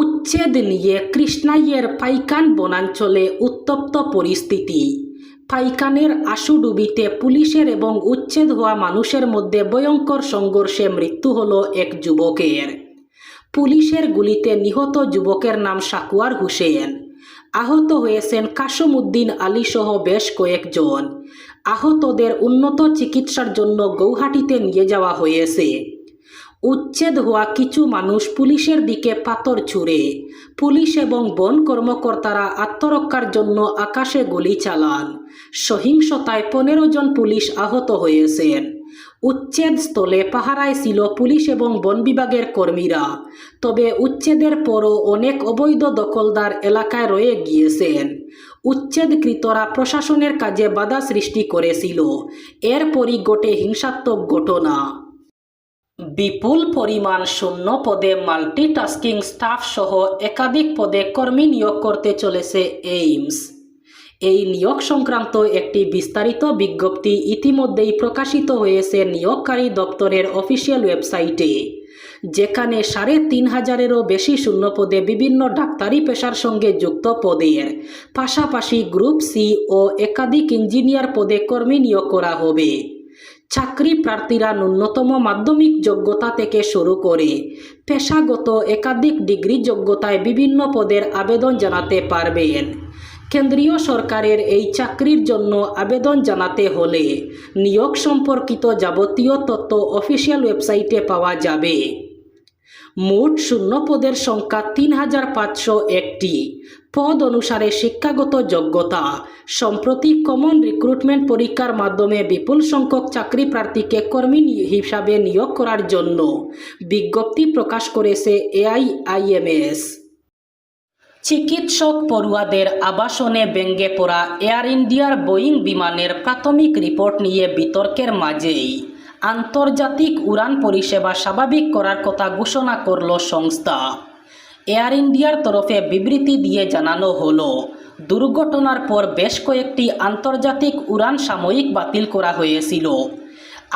উচ্ছেদ নিয়ে কৃষ্ণাইয়ের পাইকান বনাঞ্চলে উত্তপ্ত পরিস্থিতি। পাইকানের আশুডুবিতে পুলিশের এবং উচ্ছেদ হওয়া মানুষের মধ্যে ভয়ঙ্কর সংঘর্ষে মৃত্যু হল এক যুবকের। পুলিশের গুলিতে নিহত যুবকের নাম সাকুয়ার হুসেন। আহত হয়েছেন কাসুমউদ্দিন আলী সহ বেশ কয়েকজন। আহতদের উন্নত চিকিৎসার জন্য গৌহাটিতে নিয়ে যাওয়া হয়েছে। উচ্ছেদ হওয়া কিছু মানুষ পুলিশের দিকে পাথর ছুঁড়ে পুলিশ এবং বন কর্মকর্তারা আত্মরক্ষার জন্য আকাশে গুলি চালান। সহিংসতায় পনেরো জন পুলিশ আহত হয়েছেন উচ্ছেদ স্থলে পাহারায় ছিল পুলিশ এবং বন বিভাগের কর্মীরা তবে উচ্ছেদের পরও অনেক অবৈধ দখলদার এলাকায় রয়ে গিয়েছেন। উচ্ছেদকৃতরা প্রশাসনের কাজে বাধা সৃষ্টি করেছিল। এরপরই ঘটে হিংসাত্মক ঘটনা। বিপুল পরিমাণ শূন্য পদে মাল্টিটাস্কিং স্টাফ সহ একাধিক পদে কর্মী নিয়োগ করতে চলেছে এইমস। এই নিয়োগ সংক্রান্ত একটি বিস্তারিত বিজ্ঞপ্তি ইতিমধ্যেই প্রকাশিত হয়েছে নিয়োগকারী দপ্তরের অফিসিয়াল ওয়েবসাইটে, যেখানে সাড়ে তিন হাজারেরও বেশি শূন্য পদে বিভিন্ন ডাক্তারি পেশার সঙ্গে যুক্ত পদের পাশাপাশি গ্রুপ সি ও একাধিক ইঞ্জিনিয়ার পদে কর্মী নিয়োগ করা হবে। চাকরি প্রার্থীরা ন্যূনতম মাধ্যমিক যোগ্যতা থেকে শুরু করে পেশাগত একাধিক ডিগ্রি যোগ্যতায় বিভিন্ন পদের আবেদন জানাতে পারবেন। কেন্দ্রীয় সরকারের এই চাকরির জন্য আবেদন জানাতে হলে নিয়োগ সম্পর্কিত যাবতীয় তথ্য অফিসিয়াল ওয়েবসাইটে পাওয়া যাবে। মোট শূন্য পদের সংখ্যা তিন হাজার পাঁচশো একটি। পদ অনুসারে শিক্ষাগত যোগ্যতা। সম্প্রতি কমন রিক্রুটমেন্ট পরীক্ষার মাধ্যমে বিপুল সংখ্যক চাকরি প্রার্থীকে কর্মী হিসাবে নিয়োগ করার জন্য বিজ্ঞপ্তি প্রকাশ করেছে এআইআইএমএস। চিকিৎসক পড়ুয়াদের আবাসনে ব্যঙ্গে পড়া এয়ার ইন্ডিয়ার বোয়িং বিমানের প্রাথমিক রিপোর্ট নিয়ে বিতর্কের মাঝেই আন্তর্জাতিক উড়ান পরিষেবা স্বাভাবিক করার কথা ঘোষণা করল সংস্থা। এয়ার ইন্ডিয়ার তরফে বিবৃতি দিয়ে জানানো হলো, দুর্ঘটনার পর বেশ কয়েকটি আন্তর্জাতিক উড়ান সাময়িক বাতিল করা হয়েছিল।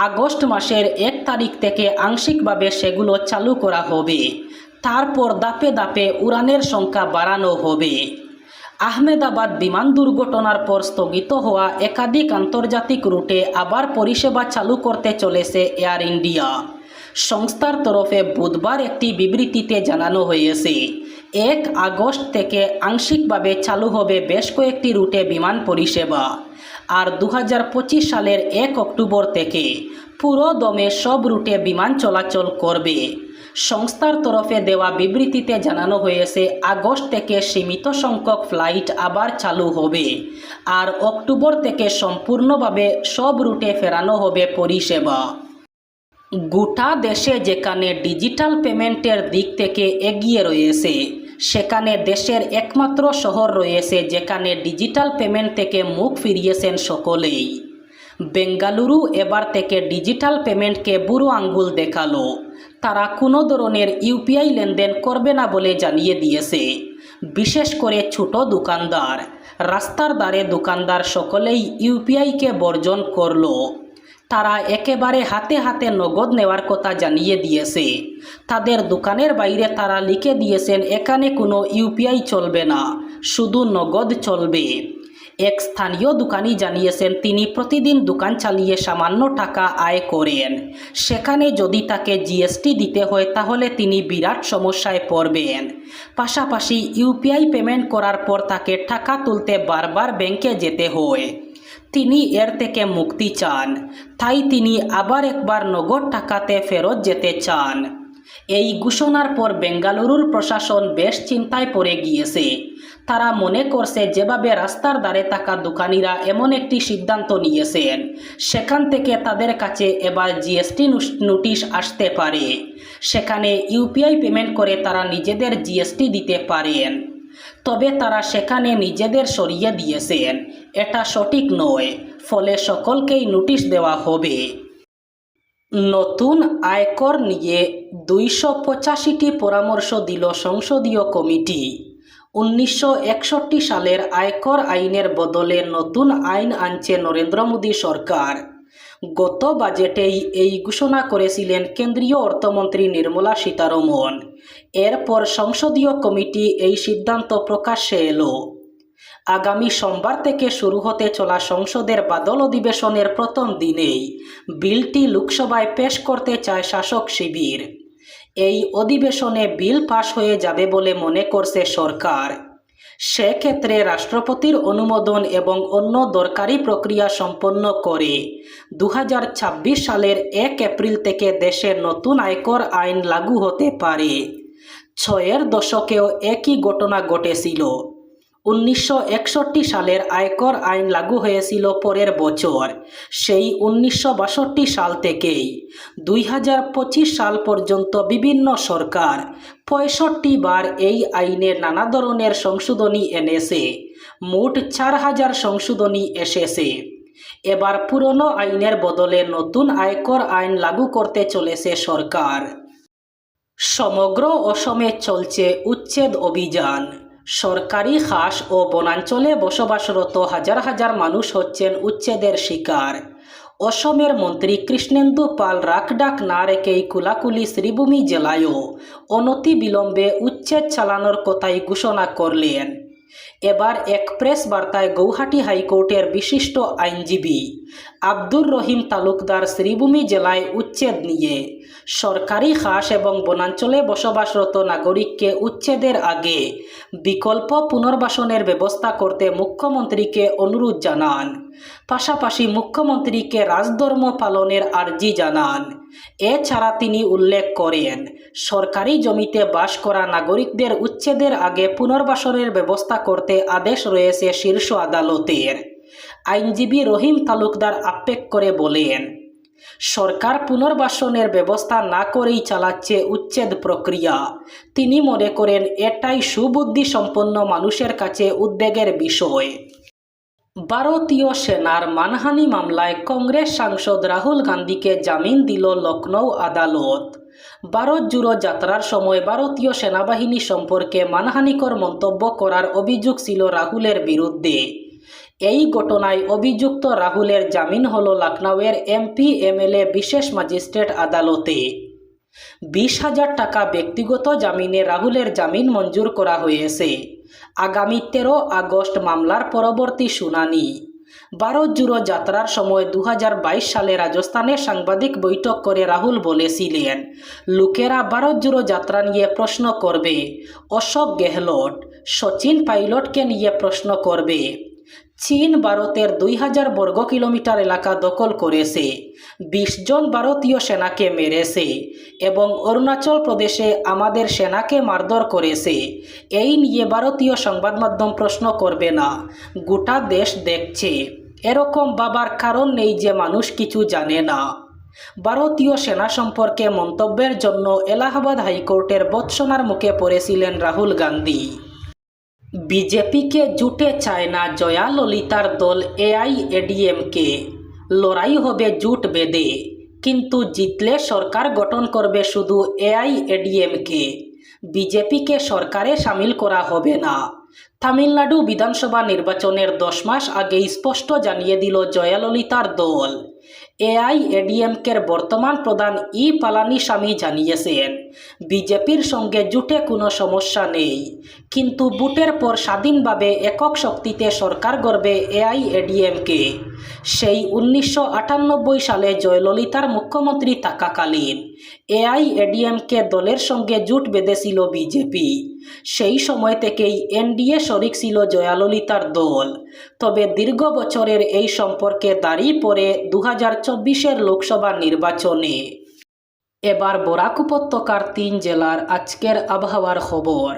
আগস্ট মাসের এক তারিখ থেকে আংশিকভাবে সেগুলো চালু করা হবে। তারপর দাপে দাপে উড়ানের সংখ্যা বাড়ানো হবে। আহমেদাবাদ বিমান দুর্ঘটনার পর স্থগিত হওয়া একাধিক আন্তর্জাতিক রুটে আবার পরিষেবা চালু করতে চলেছে এয়ার ইন্ডিয়া। সংস্থার তরফে বুধবার একটি বিবৃতিতে জানানো হয়েছে, এক আগস্ট থেকে আংশিকভাবে চালু হবে বেশ কয়েকটি রুটে বিমান পরিষেবা। আর দু হাজার পঁচিশ সালের এক অক্টোবর থেকে পুরো দমে সব রুটে বিমান চলাচল করবে। সংস্থার তরফে দেওয়া বিবৃতিতে জানানো হয়েছে, আগস্ট থেকে সীমিত সংখ্যক ফ্লাইট আবার চালু হবে। আর অক্টোবর থেকে সম্পূর্ণভাবে সব রুটে ফেরানো হবে পরিষেবা। গোটা দেশে যেখানে ডিজিটাল পেমেন্টের দিক থেকে এগিয়ে রয়েছে, সেখানে দেশের একমাত্র শহর রয়েছে যেখানে ডিজিটাল পেমেন্ট থেকে মুখ ফিরিয়েছেন সকলেই। বেঙ্গালুরু এবার থেকে ডিজিটাল পেমেন্টকে বুড়ো আঙ্গুল দেখাল। তারা কোনো ধরনের ইউপিআই লেনদেন করবে না বলে জানিয়ে দিয়েছে। বিশেষ করে ছোট দোকানদার। রাস্তার ধারে দোকানদার সকলেই ইউপিআইকে বর্জন করল। তারা একেবারে হাতে হাতে নগদ নেওয়ার কথা জানিয়ে দিয়েছে। তাদের দোকানের বাইরে তারা লিখে দিয়েছেন, এখানে কোনো ইউপিআই চলবে না, শুধু নগদ চলবে। এক স্থানীয় দোকানি জানিয়েছেন, তিনি প্রতিদিন দোকান চালিয়ে সামান্য টাকা আয় করেন। সেখানে যদি তাকে জিএসটি দিতে হয়, তাহলে তিনি বিরাট সমস্যায় পড়বেন। পাশাপাশি ইউপিআই পেমেন্ট করার পর তাকে টাকা তুলতে বারবার ব্যাংকে যেতে হয়। তিনি এর থেকে মুক্তি চান। তাই তিনি আবার একবার নগদ টাকাতে ফেরত যেতে চান। এই ঘোষণার পর বেঙ্গালুরুর প্রশাসন বেশ চিন্তায় পড়ে গিয়েছে। তারা মনে করছে যেভাবে রাস্তার ধারে থাকা দোকানিরা এমন একটি সিদ্ধান্ত নিয়েছেন। সেখান থেকে তাদের কাছে এবার জিএসটি নোটিশ আসতে পারে। সেখানে ইউপিআই পেমেন্ট করে তারা নিজেদের জিএসটি দিতে পারেন। তবে তারা সেখানে নিজেদের সরিয়ে দিয়েছেন। এটা সঠিক নয়, ফলে সকলকেই নোটিশ দেওয়া হবে। নতুন আয়কর নিয়ে দুইশো পঁচাশিটি পরামর্শ দিল সংসদীয় কমিটি। উনিশশো একষট্টি সালের আয়কর আইনের বদলে নতুন আইন আনছে নরেন্দ্র মোদী সরকার। গত বাজেটেই এই ঘোষণা করেছিলেন কেন্দ্রীয় অর্থমন্ত্রী নির্মলা সীতারমন। এরপর সংসদীয় কমিটি এই সিদ্ধান্ত প্রকাশ্যে এলো। আগামী সোমবার থেকে শুরু হতে চলা সংসদের বাদল অধিবেশনের প্রথম দিনেই বিলটি লোকসভায় পেশ করতে চায় শাসক শিবির। এই অধিবেশনে বিল পাশ হয়ে যাবে বলে মনে করছে সরকার। সেক্ষেত্রে রাষ্ট্রপতির অনুমোদন এবং অন্য দরকারি প্রক্রিয়া সম্পন্ন করে। দু হাজার ছাব্বিশ সালের এক এপ্রিল থেকে দেশের নতুন আয়কর আইন লাগু হতে পারে। ছয়ের দশকেও একই ঘটনা ঘটেছিল। উনিশশো একষট্টি সালের আয়কর আইন লাগু হয়েছিল পরের বছর, সেই উনিশশো বাষট্টি সাল থেকেই। দুই হাজার পঁচিশ সাল পর্যন্ত বিভিন্ন সরকার পঁয়ষট্টি বার এই আইনে নানা ধরনের সংশোধনী এনেছে, মোট চার হাজার সংশোধনী এসেছে। এবার পুরনো আইনের বদলে নতুন আয়কর আইন লাগু করতে চলেছে সরকার। সমগ্র অসমে চলছে উচ্ছেদ অভিযান। সরকারি খাস ও বনাঞ্চলে বসবাসরত হাজার হাজার মানুষ হচ্ছেন উচ্ছেদের শিকার। অসমের মন্ত্রী কৃষ্ণেন্দু পাল রাখডাক না রেখেই কুলাকুলি শ্রীভূমি জেলায়ও অনতি বিলম্বে উচ্ছেদ চালানোর কথাই ঘোষণা করলেন। এবার এক প্রেস বার্তায় গৌহাটি হাইকোর্টের বিশিষ্ট আইনজীবী আব্দুর রহিম তালুকদার শ্রীভূমি জেলায় উচ্ছেদ নিয়ে। সরকারি খাস এবং বনাঞ্চলে বসবাসরত নাগরিককে উচ্ছেদের আগে বিকল্প পুনর্বাসনের ব্যবস্থা করতে মুখ্যমন্ত্রীকে অনুরোধ জানান। পাশাপাশি মুখ্যমন্ত্রীকে রাজধর্ম পালনের আর্জি জানান। এছাড়া তিনি উল্লেখ করেন, সরকারি জমিতে বাস করা নাগরিকদের উচ্ছেদের আগে পুনর্বাসনের ব্যবস্থা করতে আদেশ রয়েছে শীর্ষ আদালতের। আইনজীবী রহিম তালুকদার আক্ষেপ করে বলেন, সরকার পুনর্বাসনের ব্যবস্থা না করেই চালাচ্ছে উচ্ছেদ প্রক্রিয়া। তিনি মনে করেন, এটাই সুবুদ্ধি সম্পন্ন মানুষের কাছে উদ্বেগের বিষয়। ভারতীয় সেনার মানহানি মামলায় কংগ্রেস সাংসদ রাহুল গান্ধীকে জামিন দিল লখনৌ আদালত। ভারত জুড়ো যাত্রার সময় ভারতীয় সেনাবাহিনী সম্পর্কে মানহানিকর মন্তব্য করার অভিযোগ ছিল রাহুলের বিরুদ্ধে। এই ঘটনায় অভিযুক্ত রাহুলের জামিন হল লখনৌয়ের এমপি, এমএলএ, বিশেষ ম্যাজিস্ট্রেট আদালতে। বিশ হাজার টাকা ব্যক্তিগত জামিনে রাহুলের জামিন মঞ্জুর করা হয়েছে। আগামী তেরো আগস্ট মামলার পরবর্তী শুনানি। ভারত জুড়ো যাত্রার সময় দু হাজার বাইশ সালে রাজস্থানে সাংবাদিক বৈঠক করে রাহুল বলেছিলেন, লোকেরা ভারত জুড়ো যাত্রা নিয়ে প্রশ্ন করবে। অশোক গেহলট সচিন পাইলটকে নিয়ে প্রশ্ন করবে। চীন ভারতের দুই হাজার বর্গ কিলোমিটার এলাকা দখল করেছে। বিশ জন ভারতীয় সেনাকে মেরেছে এবং অরুণাচল প্রদেশে আমাদের সেনাকে মারধর করেছে। এই নিয়ে ভারতীয় সংবাদ মাধ্যম প্রশ্ন করবে না, গোটা দেশ দেখছে। এরকম বাবার কারণ নেই যে মানুষ কিছু জানে না। ভারতীয় সেনা সম্পর্কে মন্তব্যের জন্য এলাহাবাদ হাইকোর্টের বৎসনার মুখে পড়েছিলেন রাহুল গান্ধী। বিজেপিকে জুটে চায় না জয়া ললিতার দল এআইএডিএমকে লড়াই হবে জুট বেদে কিন্তু জিতলে সরকার গঠন করবে শুধু এআইএডিএমকে বিজেপিকে সরকারে সামিল করা হবে না। তামিলনাড়ু বিধানসভা নির্বাচনের দশ মাস আগেই স্পষ্ট জানিয়ে দিল জয়াললিতার দল। এআইএডিএমকের বর্তমান প্রধান ই পালানিস্বামী জানিয়েছেন, বিজেপির সঙ্গে জুটে কোনো সমস্যা নেই। কিন্তু বুটের পর স্বাধীনভাবে একক শক্তিতে সরকার গড়বে এআইএডিএমকে সেই উনিশশো আটানব্বই সালে জয়ললিতার মুখ্যমন্ত্রী থাকাকালীন এআইএডিএমকে দলের সঙ্গে জুট বেঁধেছিল বিজেপি। সেই সময় থেকেই এনডিএ শরিক ছিল জয়াললিতার দল। তবে দীর্ঘ বছরের এই সম্পর্কে দাঁড়িয়ে পড়ে দু হাজার লোকসভা নির্বাচনে। এবার বরাক উপত্যকার তিন জেলার আজকের আবহাওয়ার খবর।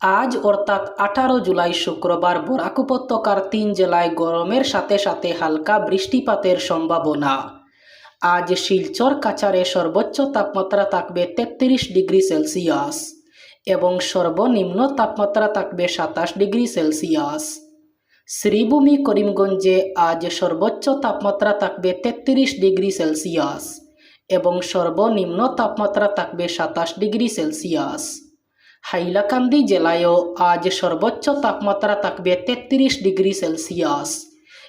আজ অর্থাৎ আঠারো জুলাই শুক্রবার বরাক উপত্যকার তিন জেলায় গরমের সাথে সাথে হালকা বৃষ্টিপাতের সম্ভাবনা। আজ শিলচর কাছারে সর্বোচ্চ তাপমাত্রা থাকবে তেত্রিশ ডিগ্রি সেলসিয়াস এবং সর্বনিম্ন তাপমাত্রা থাকবে সাতাশ ডিগ্রি সেলসিয়াস। শ্রীভূমি করিমগঞ্জে আজ সর্বোচ্চ তাপমাত্রা থাকবে তেত্রিশ ডিগ্রি সেলসিয়াস এবং সর্বনিম্ন তাপমাত্রা থাকবে সাতাশ ডিগ্রি সেলসিয়াস। হাইলাকান্দি জেলায়ও আজ সর্বোচ্চ তাপমাত্রা থাকবে তেত্রিশ ডিগ্রি সেলসিয়াস